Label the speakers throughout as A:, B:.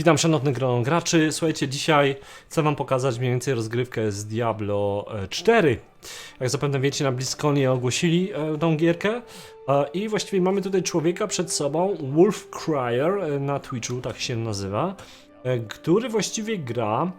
A: Witam szanownych grono graczy. Słuchajcie, dzisiaj chcę wam pokazać mniej więcej rozgrywkę z Diablo e, 4. Jak zapewne wiecie, na BlizzConie ogłosili e, tą gierkę e, i właściwie mamy tutaj człowieka przed sobą, Wolf Cryer e, na Twitchu, tak się nazywa, e, który właściwie gra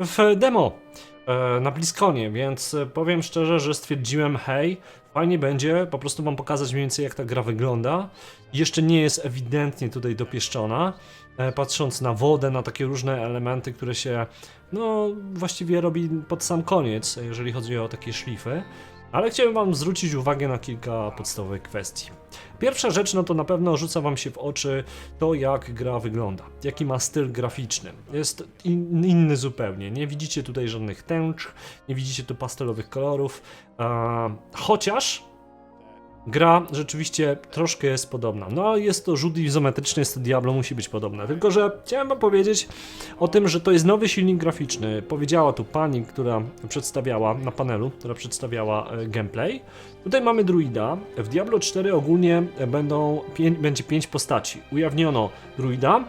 A: w demo e, na BlizzConie, więc e, powiem szczerze, że stwierdziłem, hej, fajnie będzie po prostu wam pokazać mniej więcej jak ta gra wygląda. Jeszcze nie jest ewidentnie tutaj dopieszczona, e, patrząc na wodę, na takie różne elementy, które się, no, właściwie robi pod sam koniec, jeżeli chodzi o takie szlify. Ale chciałem wam zwrócić uwagę na kilka podstawowych kwestii. Pierwsza rzecz, no to na pewno rzuca wam się w oczy to, jak gra wygląda, jaki ma styl graficzny. Jest in, inny zupełnie. Nie widzicie tutaj żadnych tęcz, nie widzicie tu pastelowych kolorów, a, chociaż gra rzeczywiście troszkę jest podobna. No, jest to rzut izometryczny, jest to Diablo, musi być podobne. Tylko, że chciałem wam powiedzieć o tym, że to jest nowy silnik graficzny. Powiedziała tu pani, która przedstawiała na panelu, która przedstawiała e, gameplay. Tutaj mamy druida. W Diablo 4 ogólnie będą, pię- będzie 5 postaci. Ujawniono druida,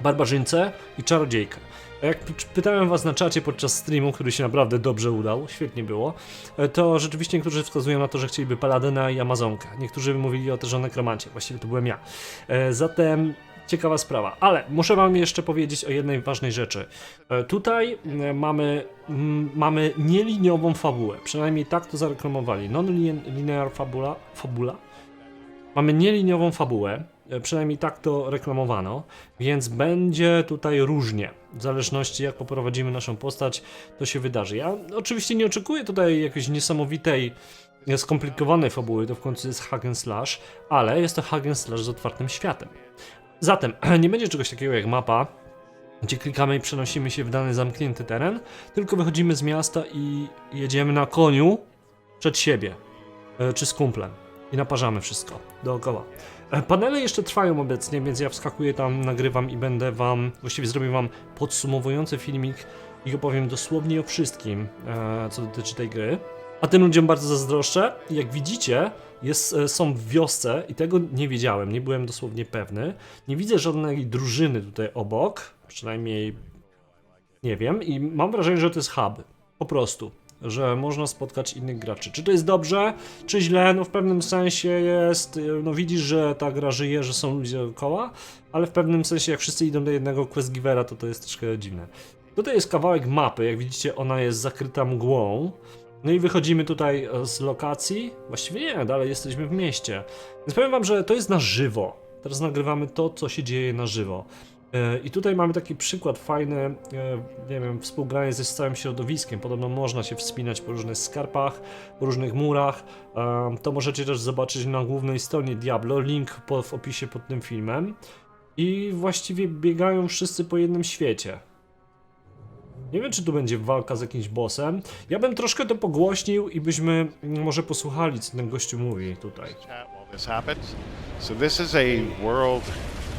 A: barbarzyńcę i czarodziejkę. Jak pytałem was na czacie podczas streamu, który się naprawdę dobrze udał, świetnie było, e, to rzeczywiście niektórzy wskazują na to, że chcieliby Paladyna i Amazonkę. Niektórzy mówili o też o Nekromancie, właściwie to byłem ja. E, Zatem ciekawa sprawa. Ale muszę wam jeszcze powiedzieć o jednej ważnej rzeczy. E, Tutaj mamy, mamy nieliniową fabułę, przynajmniej tak to zareklamowali. Non-linear fabula, fabula Mamy nieliniową fabułę, przynajmniej tak to reklamowano, więc będzie tutaj różnie. W zależności jak poprowadzimy naszą postać, to się wydarzy. Ja oczywiście nie oczekuję tutaj jakiejś niesamowitej, e, skomplikowanej fabuły, to w końcu jest hack and slash, ale jest to hack and slash z otwartym światem. Zatem nie będzie czegoś takiego jak mapa, gdzie klikamy i przenosimy się w dany zamknięty teren, tylko wychodzimy z miasta i jedziemy na koniu przed siebie, e, czy z kumplem i naparzamy wszystko dookoła. E, Panele jeszcze trwają obecnie, więc ja wskakuję tam, nagrywam i będę wam, właściwie zrobię wam podsumowujący filmik i opowiem dosłownie o wszystkim, e, co dotyczy tej gry. A tym ludziom bardzo zazdroszczę. Jak widzicie, jest, e, są w wiosce i tego nie wiedziałem, nie byłem dosłownie pewny. Nie widzę żadnej drużyny tutaj obok, przynajmniej nie wiem i mam wrażenie, że to jest hub. Po prostu. Że można spotkać innych graczy. Czy to jest dobrze, czy źle? No w pewnym sensie jest, no widzisz, że ta gra żyje, że są ludzie dookoła, ale w pewnym sensie jak wszyscy idą do jednego questgivera, to to jest troszkę dziwne. Tutaj jest kawałek mapy, jak widzicie ona jest zakryta mgłą. No i wychodzimy tutaj e, z lokacji. Właściwie nie, dalej jesteśmy w mieście. Więc powiem wam, że to jest na żywo. Teraz nagrywamy to, co się dzieje na żywo. E, I tutaj mamy taki przykład fajny, e, nie wiem, współgranie ze całym środowiskiem. Podobno można się wspinać po różnych skarpach, po różnych murach. E, To możecie też zobaczyć na głównej stronie Diablo, link w opisie pod tym filmem. I właściwie biegają wszyscy po jednym świecie. Nie wiem, czy tu będzie walka z jakimś bossem. Ja bym troszkę to pogłośnił i byśmy może posłuchali, co ten gościu mówi tutaj.
B: So this is a world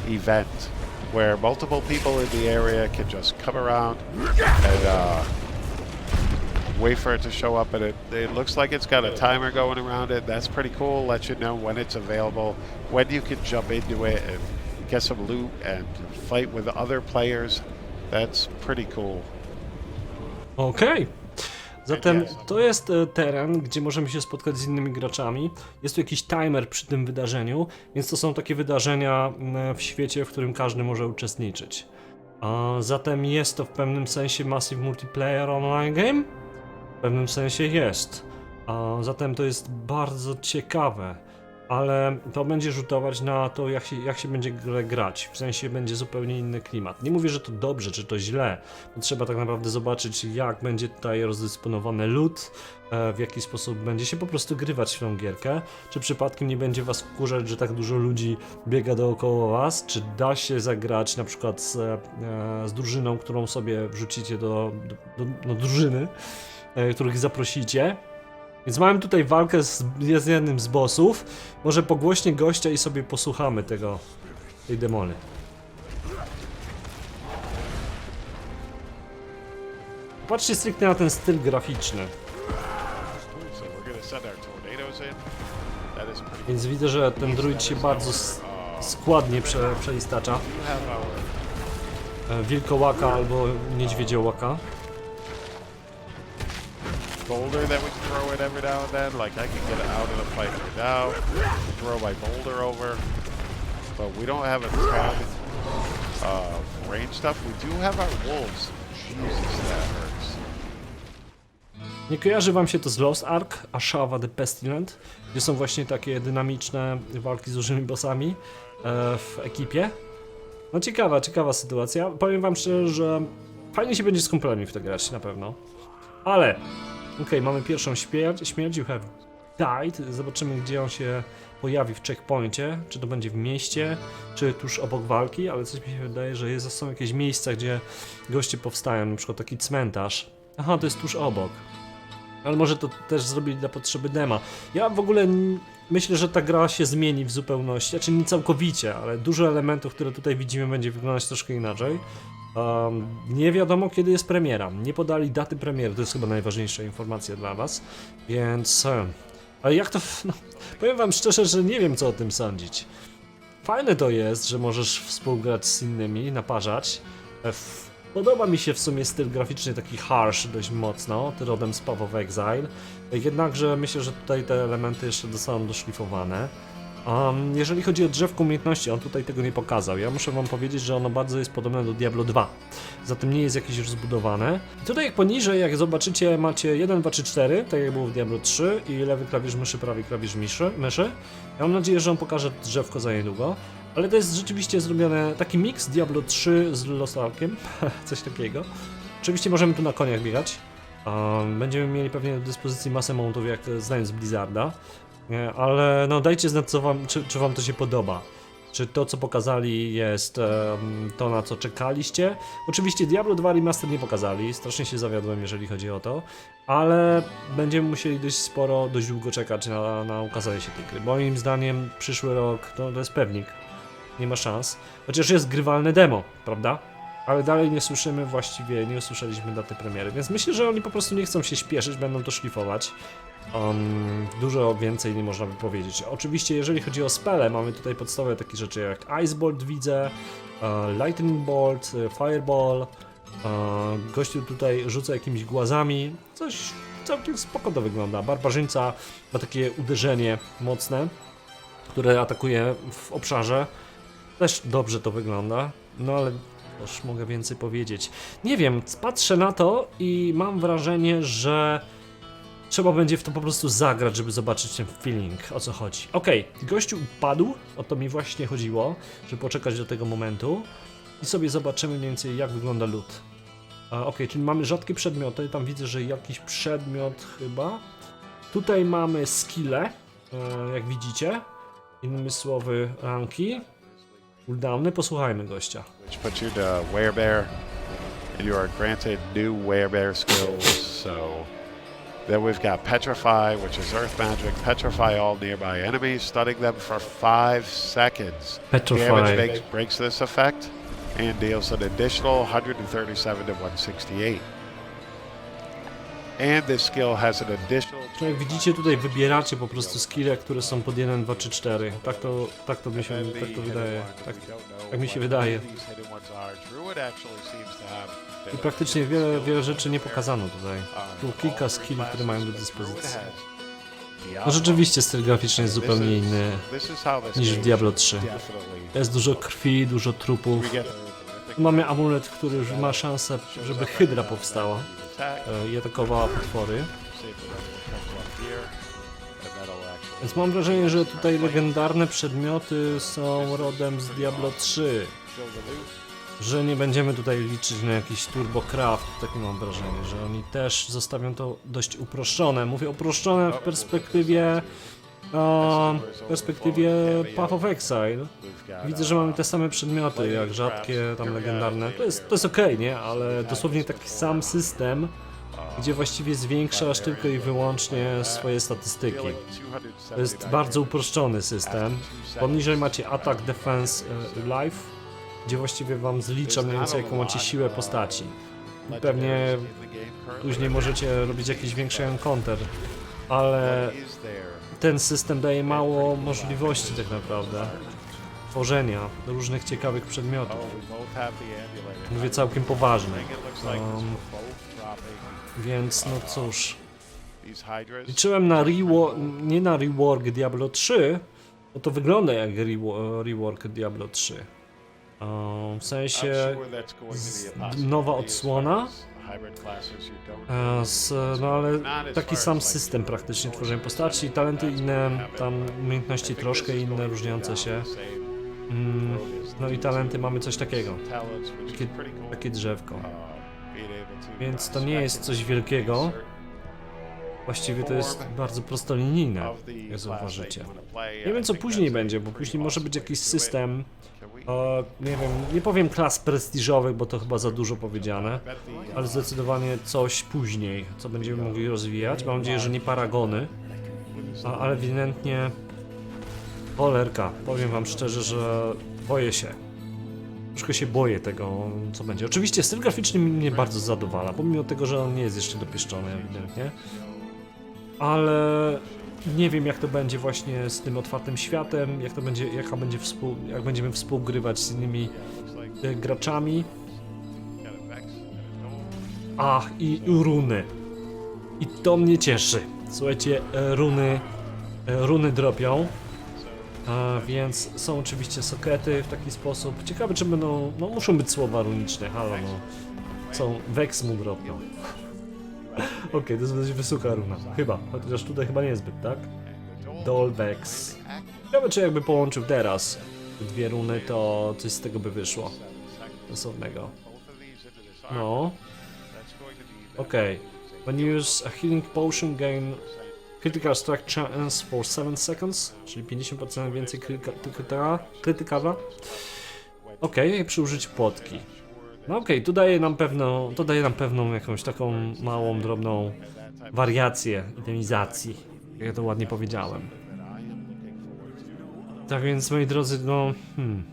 B: event where multiple people in the area can just come around and uh, wait for it to show up. And it, it looks like it's got a timer going around it. That's pretty cool. Let you know when it's available, when you can jump into it and get some loot and fight with other players. That's pretty cool.
A: Okej. Zatem to jest e, teren, gdzie możemy się spotkać z innymi graczami. Jest tu jakiś timer przy tym wydarzeniu, więc to są takie wydarzenia m, w świecie, w którym każdy może uczestniczyć. Zatem jest to w pewnym sensie Massive Multiplayer Online Game? W pewnym sensie jest. Zatem to jest bardzo ciekawe, ale to będzie rzutować na to, jak się, jak się będzie grać. W sensie będzie zupełnie inny klimat. Nie mówię, że to dobrze, czy to źle, trzeba tak naprawdę zobaczyć, jak będzie tutaj rozdysponowany lód, e, w jaki sposób będzie się po prostu grywać w tą gierkę. Czy przypadkiem nie będzie was wkurzać, że tak dużo ludzi biega dookoła was? Czy da się zagrać na przykład z, e, z drużyną, którą sobie wrzucicie do, do, do, do drużyny, e, których zaprosicie? Więc mamy tutaj walkę z, z jednym z bossów. Może pogłośnie gościa i sobie posłuchamy tego, tej demony. Patrzcie stricte na ten styl graficzny. Więc widzę, że ten druid się bardzo składnie prze, przeistacza. E, Wilkołaka albo niedźwiedziołaka.
B: Boulder that we throw in every now and then. Like I can get out of the fight right now, throw my boulder over, but we don't have a ton of range stuff. We do have our wolves. Jesus, that hurts.
A: Nie kojarzy wam się to z Lost Ark, Ashawa the Pestilent, gdzie są właśnie takie dynamiczne walki z dużymi bossami e, w ekipie. No ciekawa, ciekawa sytuacja. Powiem wam szczerze, że fajnie się będzie z kumplami w to grać, na pewno. Ale, okej, mamy pierwszą śmierć, śmierć, you have died. Zobaczymy, gdzie on się pojawi w checkpoincie. Czy to będzie w mieście, czy tuż obok walki, ale coś mi się wydaje, że jest, są jakieś miejsca, gdzie goście powstają, na przykład taki cmentarz. Aha, to jest tuż obok. Ale może to też zrobili dla potrzeby dema. Ja w ogóle myślę, że ta gra się zmieni w zupełności, znaczy nie całkowicie, ale dużo elementów, które tutaj widzimy, będzie wyglądać troszkę inaczej. Um, nie wiadomo kiedy jest premiera. Nie podali daty premiery, to jest chyba najważniejsza informacja dla was. Więc. Ale jak to. No, powiem wam szczerze, że nie wiem co o tym sądzić. Fajne to jest, że możesz współgrać z innymi, naparzać. Podoba mi się w sumie styl graficzny taki harsh dość mocno, rodem z Path of Exile. Jednakże myślę, że tutaj te elementy jeszcze zostaną doszlifowane. Um, jeżeli chodzi o drzewko umiejętności, on tutaj tego nie pokazał. Ja muszę wam powiedzieć, że ono bardzo jest podobne do Diablo 2. Zatem nie jest jakieś rozbudowane. I tutaj jak poniżej, jak zobaczycie, macie 1, 2, 3, 4, tak jak było w Diablo 3 i lewy klawisz myszy, prawy klawisz myszy. myszy. Ja mam nadzieję, że on pokaże drzewko za niedługo. Ale to jest rzeczywiście zrobione taki miks Diablo 3 z Lost Arkiem, coś takiego. Oczywiście możemy tu na koniach biegać. Um, będziemy mieli pewnie do dyspozycji masę mountów, jak znając Blizzarda. Nie, ale no dajcie znać, co wam, czy, czy wam to się podoba. Czy to, co pokazali, jest em, to, na co czekaliście? Oczywiście Diablo 2 Remaster nie pokazali, strasznie się zawiodłem, jeżeli chodzi o to, ale będziemy musieli dość sporo, dość długo czekać na, na ukazanie się tej gry. Moim zdaniem przyszły rok to, to jest pewnik, nie ma szans. Chociaż jest grywalne demo, prawda? Ale dalej nie słyszymy właściwie, nie usłyszeliśmy daty premiery, więc myślę, że oni po prostu nie chcą się śpieszyć, będą to szlifować. Um, dużo więcej nie można by powiedzieć. Oczywiście, jeżeli chodzi o spele, mamy tutaj podstawowe takie rzeczy jak Ice Bolt, widzę, e, Lightning Bolt, e, Fireball. E, gościu tutaj rzuca jakimiś głazami. Coś całkiem spoko to wygląda. Barbarzyńca ma takie uderzenie mocne, które atakuje w obszarze. Też dobrze to wygląda, no ale też mogę więcej powiedzieć. Nie wiem, patrzę na to i mam wrażenie, że trzeba będzie w to po prostu zagrać, żeby zobaczyć ten feeling, o co chodzi. Okej, gościu upadł, o to mi właśnie chodziło, żeby poczekać do tego momentu i sobie zobaczymy mniej więcej jak wygląda lód. Okej, czyli mamy rzadkie przedmioty, tam widzę, że jakiś przedmiot chyba. Tutaj mamy skille, e, jak widzicie. Innymi słowy, ranki. Cooldowny, posłuchajmy gościa.
B: which puts you to werebear, and you are granted new werebear skills. So then we've got petrify, which is earth magic. Petrify all nearby enemies, stunning them for five seconds.
A: Petrify.
B: Damage makes, breaks this effect and deals an additional 137 to 168.
A: jak widzicie tutaj wybieracie po prostu skille, które są pod 1, 2 czy 4. Tak to, tak to mi się tak to wydaje. Tak, tak mi się wydaje. I praktycznie wiele, wiele rzeczy nie pokazano tutaj. Tu kilka skilli, które mają do dyspozycji. No rzeczywiście styl graficzny jest zupełnie inny niż w Diablo 3. Jest dużo krwi, dużo trupów. Mamy amulet, który ma szansę, żeby hydra powstała e, i atakowała potwory. Więc mam wrażenie, że tutaj legendarne przedmioty są rodem z Diablo 3. Że nie będziemy tutaj liczyć na jakiś turbocraft, takie mam wrażenie, że oni też zostawią to dość uproszczone. Mówię uproszczone w perspektywie o, perspektywie Path of Exile. Widzę, że mamy te same przedmioty, jak rzadkie, tam legendarne. To jest, to jest okej, nie? Ale dosłownie taki sam system, gdzie właściwie zwiększasz tylko i wyłącznie swoje statystyki. To jest bardzo uproszczony system. Poniżej macie atak, defense, e, life, gdzie właściwie wam zlicza mniej więcej jaką macie siłę postaci. I pewnie później możecie robić jakiś większy encounter, ale ten system daje mało możliwości tak naprawdę. tworzenia różnych ciekawych przedmiotów. Mówię całkiem poważnie. Um, Więc no cóż, liczyłem na rework, nie na rework Diablo 3, bo to wygląda jak rewo- rework Diablo 3. Um, w sensie nowa odsłona, e, z, no ale taki sam system praktycznie tworzenia postaci, talenty inne, tam umiejętności troszkę inne, różniące się. Mm, no i talenty mamy coś takiego, takie, takie drzewko. Więc to nie jest coś wielkiego. Właściwie to jest bardzo prostolinijne, jak zauważycie. Nie wiem co później będzie, bo później może być jakiś system, e, nie wiem, nie powiem klas prestiżowych, bo to chyba za dużo powiedziane, ale zdecydowanie coś później, co będziemy mogli rozwijać. Mam nadzieję, że nie paragony, a, ale ewidentnie cholerka. Powiem wam szczerze, że boję się. Troszkę się boję tego, co będzie. Oczywiście styl graficzny mnie bardzo zadowala, pomimo tego, że on nie jest jeszcze dopieszczony ewidentnie. Ale nie wiem jak to będzie właśnie z tym otwartym światem, jak to będzie, jaka będzie współ, jak będziemy współgrywać z innymi e, graczami. Ach, i runy. I to mnie cieszy. Słuchajcie, e, runy, e, runy dropią. A, więc są oczywiście sokety w taki sposób. Ciekawe czy będą, no muszą być słowa runiczne, halo no. Są, Vex mu dropią. Okej, to jest wysoka runa. Chyba, chociaż tutaj chyba niezbyt, tak? Dolvex. Ciekawe czy jakby połączył teraz te dwie runy, to coś z tego by wyszło. Sensownego. No. Okej. When you use a healing potion gain critical strike chance for 7 seconds, czyli 50% więcej krytyka- krytyka- krytykarza. Okej, przy użyciu płotki. No okej, tu daje nam pewną, to daje nam pewną jakąś taką małą, drobną wariację itemizacji, jak ja to ładnie powiedziałem. Tak więc, moi drodzy, no, hmm.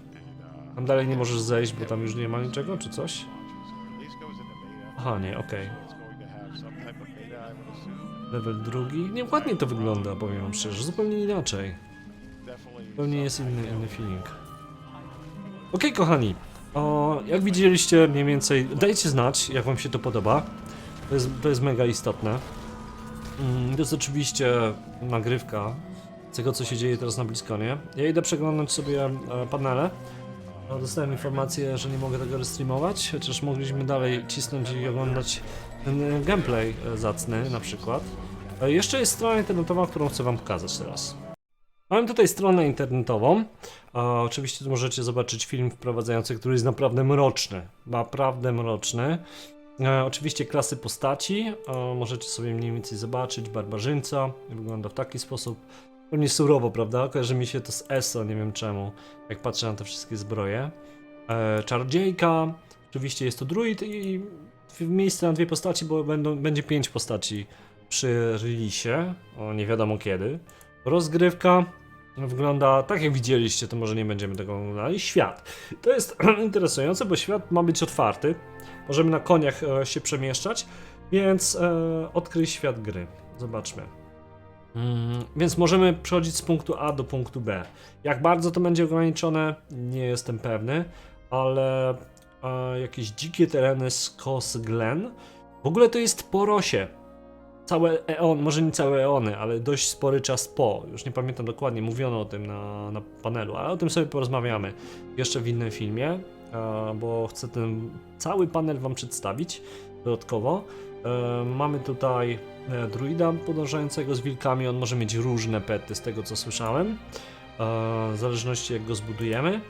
A: Tam dalej nie możesz zejść, bo tam już nie ma niczego, czy coś? Aha, nie, okej. Level drugi. Nie, ładnie to wygląda, powiem wam szczerze, zupełnie inaczej. Zupełnie jest inny, inny feeling. Okej, kochani. O, jak widzieliście mniej więcej, dajcie znać, jak wam się to podoba. To jest, to jest mega istotne. Mm, To jest oczywiście nagrywka tego, co się dzieje teraz na Bliskonie. Ja idę przeglądać sobie e, panele. No, Dostałem informację, że nie mogę tego restreamować, chociaż mogliśmy dalej cisnąć i oglądać ten e, gameplay e, zacny na przykład. Jeszcze jest strona internetowa, którą chcę wam pokazać teraz. Mam tutaj stronę internetową. Oczywiście tu możecie zobaczyć film wprowadzający, który jest naprawdę mroczny. Naprawdę mroczny. E, oczywiście klasy postaci. E, możecie sobie mniej więcej zobaczyć. Barbarzyńca wygląda w taki sposób. Pewnie surowo, prawda? Kojarzy mi się to z ESO, nie wiem czemu, jak patrzę na te wszystkie zbroje. E, czarodziejka. Oczywiście jest to druid i miejsce na dwie postaci, bo będą, będzie pięć postaci przy releasie. O, nie wiadomo kiedy. Rozgrywka. Wygląda tak jak widzieliście, to może nie będziemy tego oglądali. Świat. To jest interesujące, bo świat ma być otwarty. Możemy na koniach e, się przemieszczać, więc e, odkryj świat gry. Zobaczmy. Mm, więc możemy przechodzić z punktu A do punktu B. Jak bardzo to będzie ograniczone, nie jestem pewny, ale e, jakieś dzikie tereny z Kos Glen. W ogóle to jest po Rosie całe eon, może nie całe eony, ale dość spory czas po. Już nie pamiętam dokładnie, mówiono o tym na, na panelu, ale o tym sobie porozmawiamy jeszcze w innym filmie, e, bo chcę ten cały panel Wam przedstawić dodatkowo. E, Mamy tutaj e, druida podążającego z wilkami, on może mieć różne pety z tego co słyszałem, w zależności jak go zbudujemy.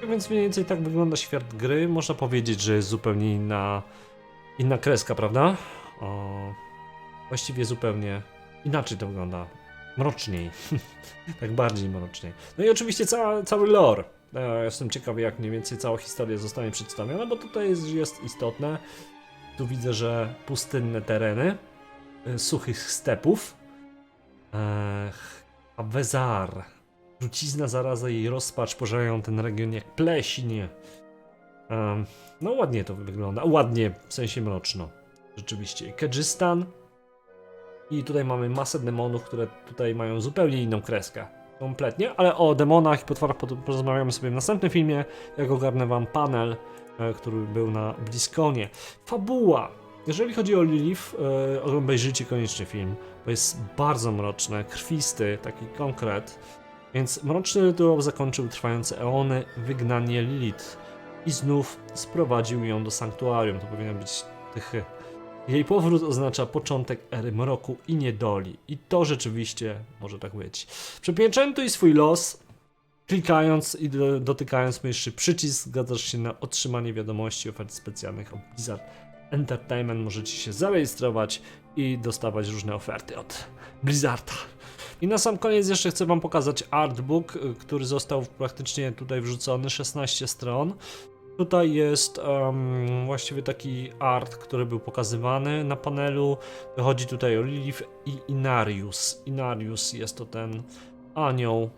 A: Tak Więc mniej więcej tak wygląda świat gry. Można powiedzieć, że jest zupełnie inna, inna kreska, prawda? O, właściwie zupełnie inaczej to wygląda. Mroczniej. tak bardziej mroczniej. No i oczywiście cała, cały lore. E, jestem ciekawy, jak mniej więcej cała historia zostanie przedstawiona, bo tutaj jest, jest istotne. Tu widzę, że pustynne tereny, e, suchych stepów. Ech, a Wezar. Trucizna, zaraza i rozpacz pożerają ten region jak pleśń. Em, no ładnie to wygląda. Ładnie, w sensie mroczno. Rzeczywiście. Kedżystan. I tutaj mamy masę demonów, które tutaj mają zupełnie inną kreskę. kompletnie, ale o demonach i potworach porozmawiamy sobie w następnym filmie, jak ogarnę wam panel, e, który był na Bliskonie. Fabuła. Jeżeli chodzi o Lilith, e, obejrzyjcie koniecznie film, bo jest bardzo mroczny, krwisty, taki konkret. Więc mroczny rytuał zakończył trwające eony wygnanie Lilith i znów sprowadził ją do sanktuarium. To powinien być tychy. Jej powrót oznacza początek ery mroku i niedoli. I to rzeczywiście może tak być. Przepieczętuj swój los, klikając i do, dotykając myszy przycisk, zgadzasz się na otrzymanie wiadomości ofert specjalnych od Blizzard Entertainment. Możecie się zarejestrować i dostawać różne oferty od Blizzarda. I na sam koniec jeszcze chcę wam pokazać artbook, który został praktycznie tutaj wrzucony, 16 stron. Tutaj jest em, właściwie taki art, który był pokazywany na panelu. Chodzi tutaj o Lilith i Inarius. Inarius jest to ten anioł,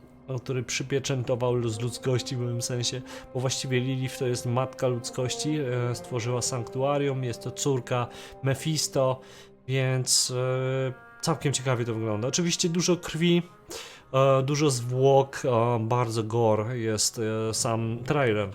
A: który przypieczętował luz ludzkości w pewnym sensie, bo właściwie Lilith to jest matka ludzkości, e, stworzyła sanktuarium, jest to córka Mephisto, więc e, całkiem ciekawie to wygląda. Oczywiście dużo krwi, e, dużo zwłok, bardzo gore jest sam trailer,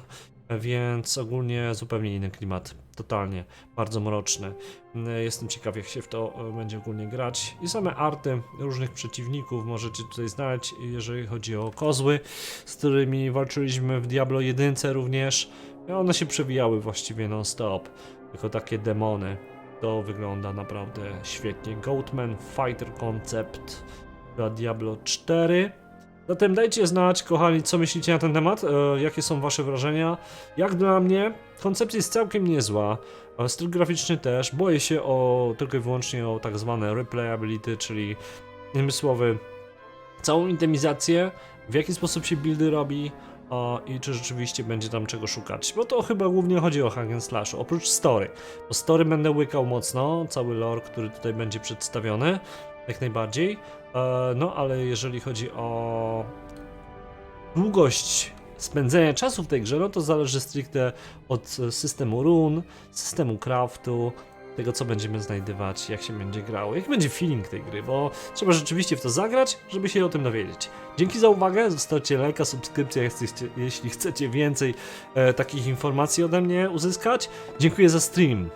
A: więc ogólnie zupełnie inny klimat, totalnie, bardzo mroczny. E, Jestem ciekaw jak się w to e, będzie ogólnie grać i same arty różnych przeciwników możecie tutaj znaleźć, jeżeli chodzi o kozły, z którymi walczyliśmy w Diablo 1 również. One się przewijały właściwie non-stop, jako takie demony. To wygląda naprawdę świetnie. Goatman Fighter Concept dla Diablo 4. Zatem dajcie znać, kochani, co myślicie na ten temat, e, jakie są wasze wrażenia. Jak dla mnie, koncepcja jest całkiem niezła, styl graficzny też. Boję się o tylko i wyłącznie o tak zwane replayability, czyli innymi słowy, całą intemizację, w jaki sposób się buildy robi i czy rzeczywiście będzie tam czego szukać. Bo to chyba głównie chodzi o and slash, oprócz story. Bo story będę łykał mocno, cały lore, który tutaj będzie przedstawiony, jak najbardziej. E, no ale jeżeli chodzi o długość spędzenia czasu w tej grze, no to zależy stricte od systemu run, systemu craftu, tego co będziemy znajdywać, jak się będzie grało, jaki będzie feeling tej gry, bo trzeba rzeczywiście w to zagrać, żeby się o tym dowiedzieć. Dzięki za uwagę, zostawcie lajka, subskrypcję, jeśli chcecie, jeśli chcecie więcej e, takich informacji ode mnie uzyskać. Dziękuję za stream.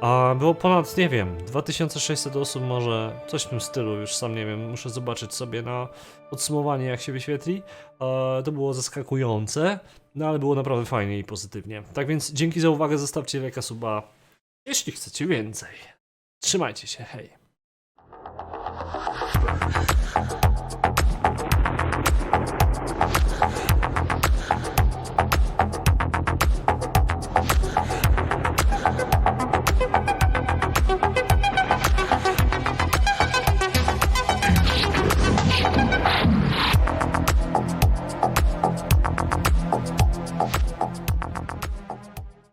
A: A było ponad, nie wiem, 2600 osób, może coś w tym stylu, już sam nie wiem, muszę zobaczyć sobie na podsumowanie, jak się wyświetli. E, to było zaskakujące, no ale było naprawdę fajnie i pozytywnie. Tak więc dzięki za uwagę, zostawcie lajka suba, jeśli chcecie więcej. Trzymajcie się, hej.